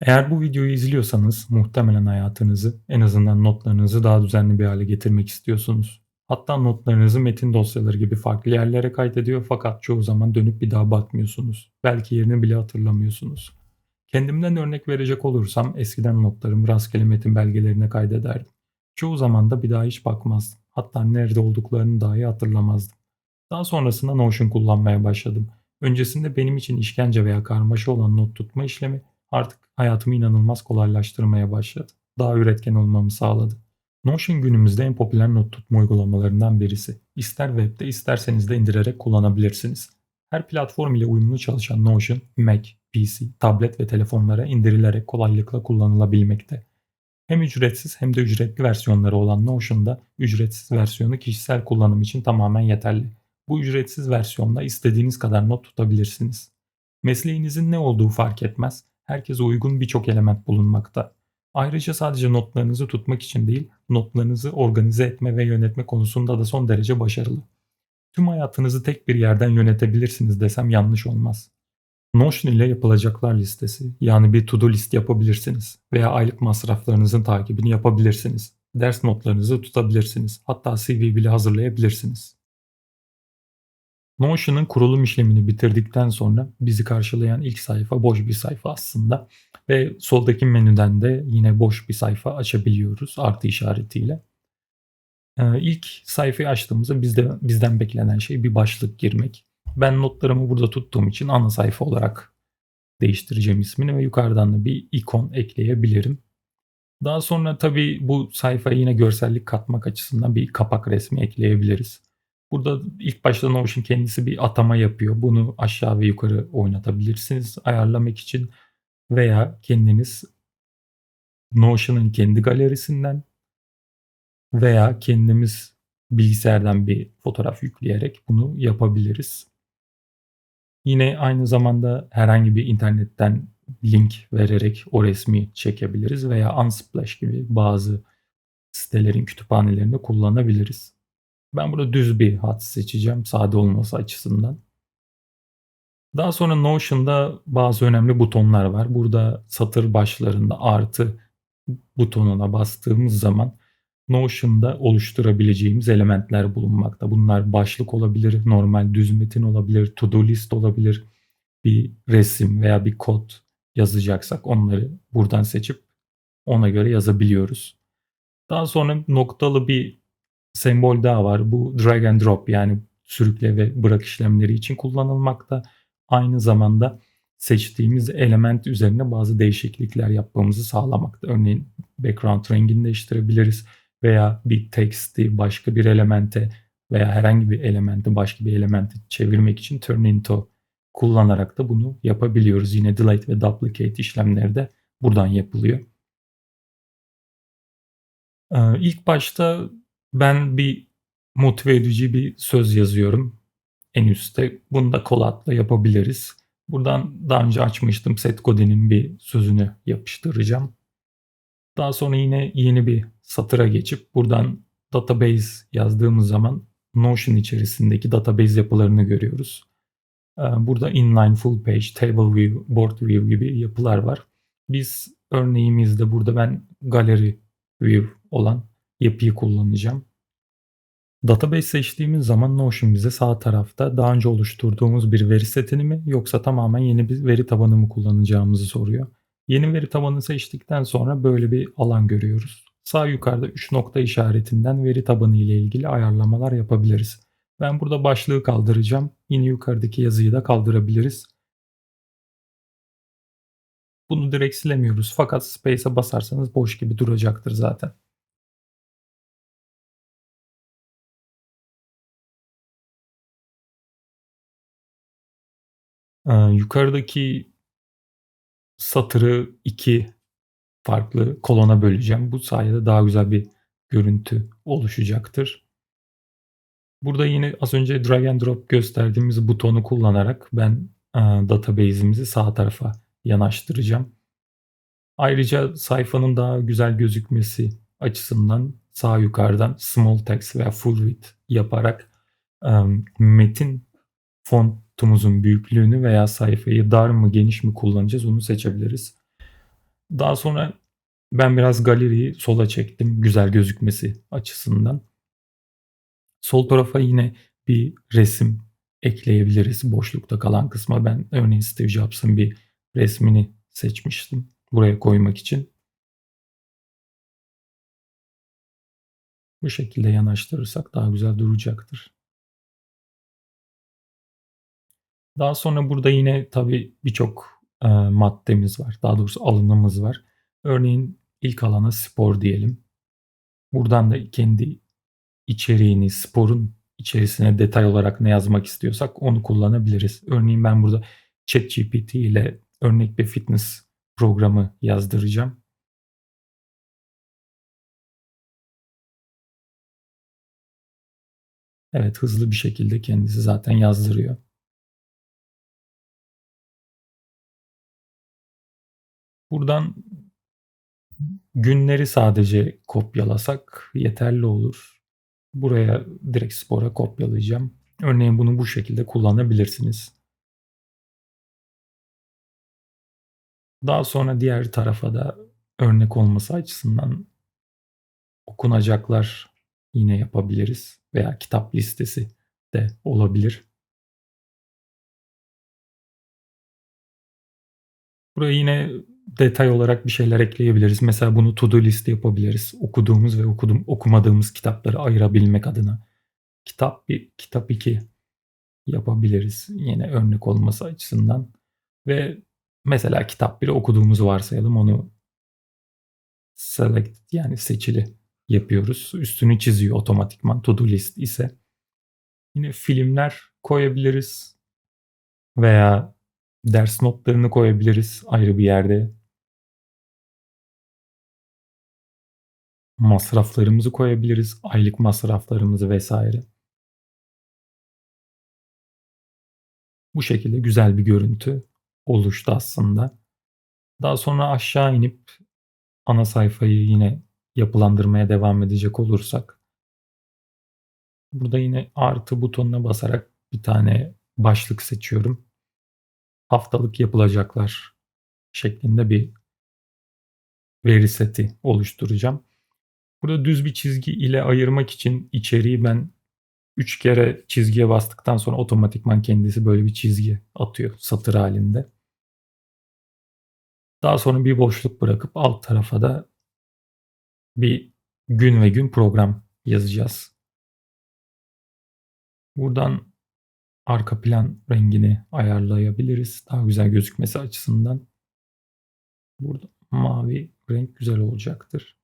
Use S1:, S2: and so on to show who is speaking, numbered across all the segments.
S1: Eğer bu videoyu izliyorsanız muhtemelen hayatınızı, en azından notlarınızı daha düzenli bir hale getirmek istiyorsunuz. Hatta notlarınızı metin dosyaları gibi farklı yerlere kaydediyor fakat çoğu zaman dönüp bir daha bakmıyorsunuz. Belki yerini bile hatırlamıyorsunuz. Kendimden örnek verecek olursam eskiden notlarımı rastgele metin belgelerine kaydederdim. Çoğu zaman da bir daha hiç bakmazdım. Hatta nerede olduklarını dahi hatırlamazdım. Daha sonrasında Notion kullanmaya başladım. Öncesinde benim için işkence veya karmaşa olan not tutma işlemi artık hayatımı inanılmaz kolaylaştırmaya başladı. Daha üretken olmamı sağladı. Notion günümüzde en popüler not tutma uygulamalarından birisi. İster webde isterseniz de indirerek kullanabilirsiniz. Her platform ile uyumlu çalışan Notion, Mac, PC, tablet ve telefonlara indirilerek kolaylıkla kullanılabilmekte. Hem ücretsiz hem de ücretli versiyonları olan Notion'da ücretsiz versiyonu kişisel kullanım için tamamen yeterli. Bu ücretsiz versiyonda istediğiniz kadar not tutabilirsiniz. Mesleğinizin ne olduğu fark etmez. Herkese uygun birçok element bulunmakta. Ayrıca sadece notlarınızı tutmak için değil, notlarınızı organize etme ve yönetme konusunda da son derece başarılı. Tüm hayatınızı tek bir yerden yönetebilirsiniz desem yanlış olmaz. Notion ile yapılacaklar listesi yani bir to-do list yapabilirsiniz veya aylık masraflarınızın takibini yapabilirsiniz. Ders notlarınızı tutabilirsiniz. Hatta CV bile hazırlayabilirsiniz. Notion'ın kurulum işlemini bitirdikten sonra bizi karşılayan ilk sayfa boş bir sayfa aslında. Ve soldaki menüden de yine boş bir sayfa açabiliyoruz artı işaretiyle. Ee, ilk sayfayı açtığımızda bizde, bizden beklenen şey bir başlık girmek. Ben notlarımı burada tuttuğum için ana sayfa olarak değiştireceğim ismini ve yukarıdan da bir ikon ekleyebilirim. Daha sonra tabii bu sayfaya yine görsellik katmak açısından bir kapak resmi ekleyebiliriz. Burada ilk başta Notion kendisi bir atama yapıyor. Bunu aşağı ve yukarı oynatabilirsiniz ayarlamak için veya kendiniz Notion'ın kendi galerisinden veya kendimiz bilgisayardan bir fotoğraf yükleyerek bunu yapabiliriz. Yine aynı zamanda herhangi bir internetten link vererek o resmi çekebiliriz veya Unsplash gibi bazı sitelerin kütüphanelerini kullanabiliriz. Ben burada düz bir hat seçeceğim sade olması açısından. Daha sonra Notion'da bazı önemli butonlar var. Burada satır başlarında artı butonuna bastığımız zaman Notion'da oluşturabileceğimiz elementler bulunmakta. Bunlar başlık olabilir, normal düz metin olabilir, to-do list olabilir, bir resim veya bir kod yazacaksak onları buradan seçip ona göre yazabiliyoruz. Daha sonra noktalı bir sembol daha var. Bu drag and drop yani sürükle ve bırak işlemleri için kullanılmakta. Aynı zamanda seçtiğimiz element üzerine bazı değişiklikler yapmamızı sağlamakta. Örneğin background rengini değiştirebiliriz veya bir text'i başka bir elemente veya herhangi bir elementi başka bir elemente çevirmek için turn into kullanarak da bunu yapabiliyoruz. Yine delete ve duplicate işlemleri de buradan yapılıyor. Ee, ilk başta ben bir motive edici bir söz yazıyorum en üstte. Bunu da kolatla yapabiliriz. Buradan daha önce açmıştım. Seth Godin'in bir sözünü yapıştıracağım. Daha sonra yine yeni bir satıra geçip buradan database yazdığımız zaman Notion içerisindeki database yapılarını görüyoruz. Ee, burada inline, full page, table view, board view gibi yapılar var. Biz örneğimizde burada ben gallery view olan yapıyı kullanacağım. Database seçtiğimiz zaman Notion bize sağ tarafta daha önce oluşturduğumuz bir veri setini mi yoksa tamamen yeni bir veri tabanı mı kullanacağımızı soruyor. Yeni veri tabanı seçtikten sonra böyle bir alan görüyoruz. Sağ yukarıda 3 nokta işaretinden veri tabanı ile ilgili ayarlamalar yapabiliriz. Ben burada başlığı kaldıracağım. Yine yukarıdaki yazıyı da kaldırabiliriz. Bunu direkt silemiyoruz fakat Space'e basarsanız boş gibi duracaktır zaten. Ee, yukarıdaki satırı iki farklı kolona böleceğim. Bu sayede daha güzel bir görüntü oluşacaktır. Burada yine az önce drag and drop gösterdiğimiz butonu kullanarak ben e, database'imizi sağ tarafa yanaştıracağım. Ayrıca sayfanın daha güzel gözükmesi açısından sağ yukarıdan small text veya full width yaparak e, metin fontumuzun büyüklüğünü veya sayfayı dar mı geniş mi kullanacağız onu seçebiliriz. Daha sonra ben biraz galeriyi sola çektim güzel gözükmesi açısından. Sol tarafa yine bir resim ekleyebiliriz boşlukta kalan kısma. Ben örneğin Steve Jobs'ın bir resmini seçmiştim buraya koymak için. Bu şekilde yanaştırırsak daha güzel duracaktır. Daha sonra burada yine tabii birçok e, maddemiz var. Daha doğrusu alanımız var. Örneğin ilk alana spor diyelim. Buradan da kendi içeriğini, sporun içerisine detay olarak ne yazmak istiyorsak onu kullanabiliriz. Örneğin ben burada ChatGPT ile örnek bir fitness programı yazdıracağım. Evet hızlı bir şekilde kendisi zaten yazdırıyor. Buradan günleri sadece kopyalasak yeterli olur. Buraya direkt spora kopyalayacağım. Örneğin bunu bu şekilde kullanabilirsiniz. Daha sonra diğer tarafa da örnek olması açısından okunacaklar yine yapabiliriz veya kitap listesi de olabilir. Buraya yine detay olarak bir şeyler ekleyebiliriz. Mesela bunu to do list yapabiliriz. Okuduğumuz ve okudum, okumadığımız kitapları ayırabilmek adına. Kitap 1, kitap 2 yapabiliriz. Yine örnek olması açısından. Ve mesela kitap 1'i okuduğumuzu varsayalım. Onu select yani seçili yapıyoruz. Üstünü çiziyor otomatikman to do list ise. Yine filmler koyabiliriz. Veya ders notlarını koyabiliriz ayrı bir yerde. Masraflarımızı koyabiliriz. Aylık masraflarımızı vesaire. Bu şekilde güzel bir görüntü oluştu aslında. Daha sonra aşağı inip ana sayfayı yine yapılandırmaya devam edecek olursak burada yine artı butonuna basarak bir tane başlık seçiyorum. Haftalık yapılacaklar şeklinde bir veri seti oluşturacağım. Burada düz bir çizgi ile ayırmak için içeriği ben 3 kere çizgiye bastıktan sonra otomatikman kendisi böyle bir çizgi atıyor satır halinde. Daha sonra bir boşluk bırakıp alt tarafa da bir gün ve gün program yazacağız. Buradan arka plan rengini ayarlayabiliriz. Daha güzel gözükmesi açısından. Burada mavi renk güzel olacaktır.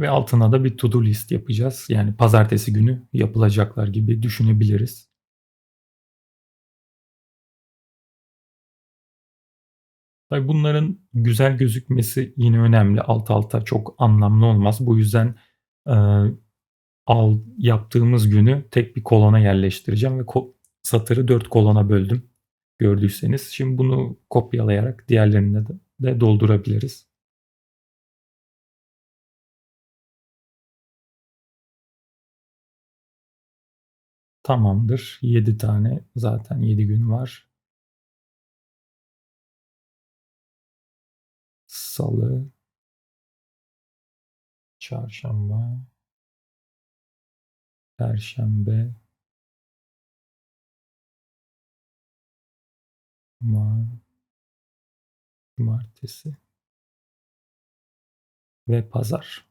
S1: Ve altına da bir to-do list yapacağız. Yani pazartesi günü yapılacaklar gibi düşünebiliriz. Tabii bunların güzel gözükmesi yine önemli. Alt alta çok anlamlı olmaz. Bu yüzden e, al yaptığımız günü tek bir kolona yerleştireceğim ve ko- satırı dört kolona böldüm. Gördüyseniz. Şimdi bunu kopyalayarak diğerlerine de, de doldurabiliriz. Tamamdır. 7 tane zaten 7 gün var. Salı, çarşamba, perşembe, cuma, cumartesi ve pazar.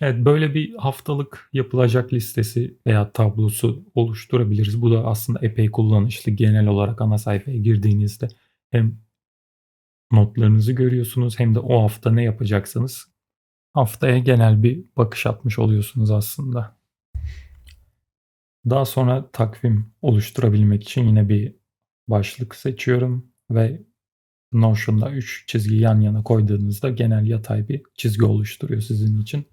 S1: Evet, böyle bir haftalık yapılacak listesi veya tablosu oluşturabiliriz. Bu da aslında epey kullanışlı. Genel olarak ana sayfaya girdiğinizde hem notlarınızı görüyorsunuz hem de o hafta ne yapacaksanız haftaya genel bir bakış atmış oluyorsunuz aslında. Daha sonra takvim oluşturabilmek için yine bir başlık seçiyorum ve Notion'da 3 çizgi yan yana koyduğunuzda genel yatay bir çizgi oluşturuyor sizin için.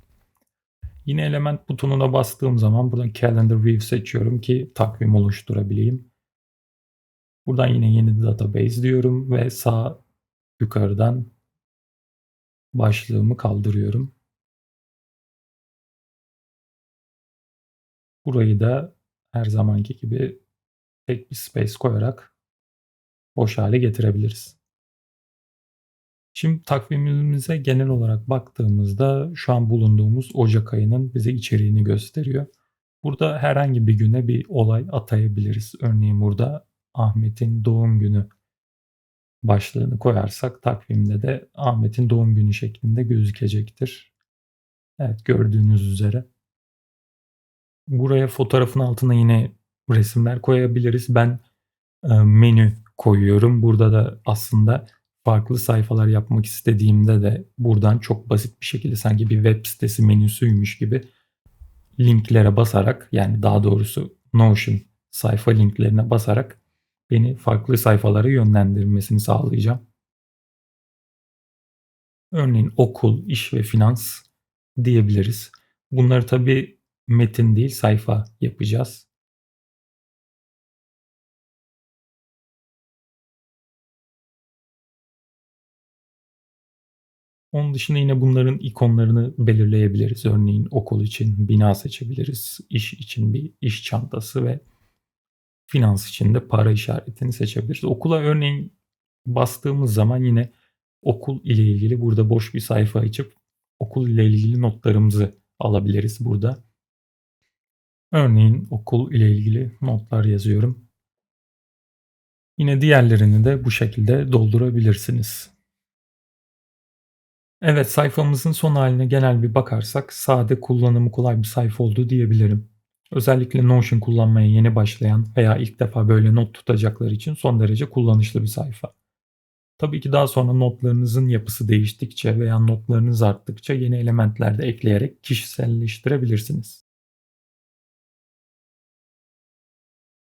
S1: Yine element butonuna bastığım zaman buradan Calendar View seçiyorum ki takvim oluşturabileyim. Buradan yine yeni database diyorum ve sağ yukarıdan başlığımı kaldırıyorum. Burayı da her zamanki gibi tek bir space koyarak boş hale getirebiliriz. Şimdi takvimimize genel olarak baktığımızda şu an bulunduğumuz Ocak ayının bize içeriğini gösteriyor. Burada herhangi bir güne bir olay atayabiliriz. Örneğin burada Ahmet'in doğum günü başlığını koyarsak takvimde de Ahmet'in doğum günü şeklinde gözükecektir. Evet gördüğünüz üzere. Buraya fotoğrafın altına yine resimler koyabiliriz. Ben e, menü koyuyorum. Burada da aslında farklı sayfalar yapmak istediğimde de buradan çok basit bir şekilde sanki bir web sitesi menüsüymüş gibi linklere basarak yani daha doğrusu Notion sayfa linklerine basarak beni farklı sayfalara yönlendirmesini sağlayacağım. Örneğin okul, iş ve finans diyebiliriz. Bunları tabi metin değil sayfa yapacağız. Onun dışında yine bunların ikonlarını belirleyebiliriz. Örneğin okul için bina seçebiliriz. İş için bir iş çantası ve finans için de para işaretini seçebiliriz. Okula örneğin bastığımız zaman yine okul ile ilgili burada boş bir sayfa açıp okul ile ilgili notlarımızı alabiliriz burada. Örneğin okul ile ilgili notlar yazıyorum. Yine diğerlerini de bu şekilde doldurabilirsiniz. Evet sayfamızın son haline genel bir bakarsak sade kullanımı kolay bir sayfa oldu diyebilirim. Özellikle Notion kullanmaya yeni başlayan veya ilk defa böyle not tutacaklar için son derece kullanışlı bir sayfa. Tabii ki daha sonra notlarınızın yapısı değiştikçe veya notlarınız arttıkça yeni elementler de ekleyerek kişiselleştirebilirsiniz.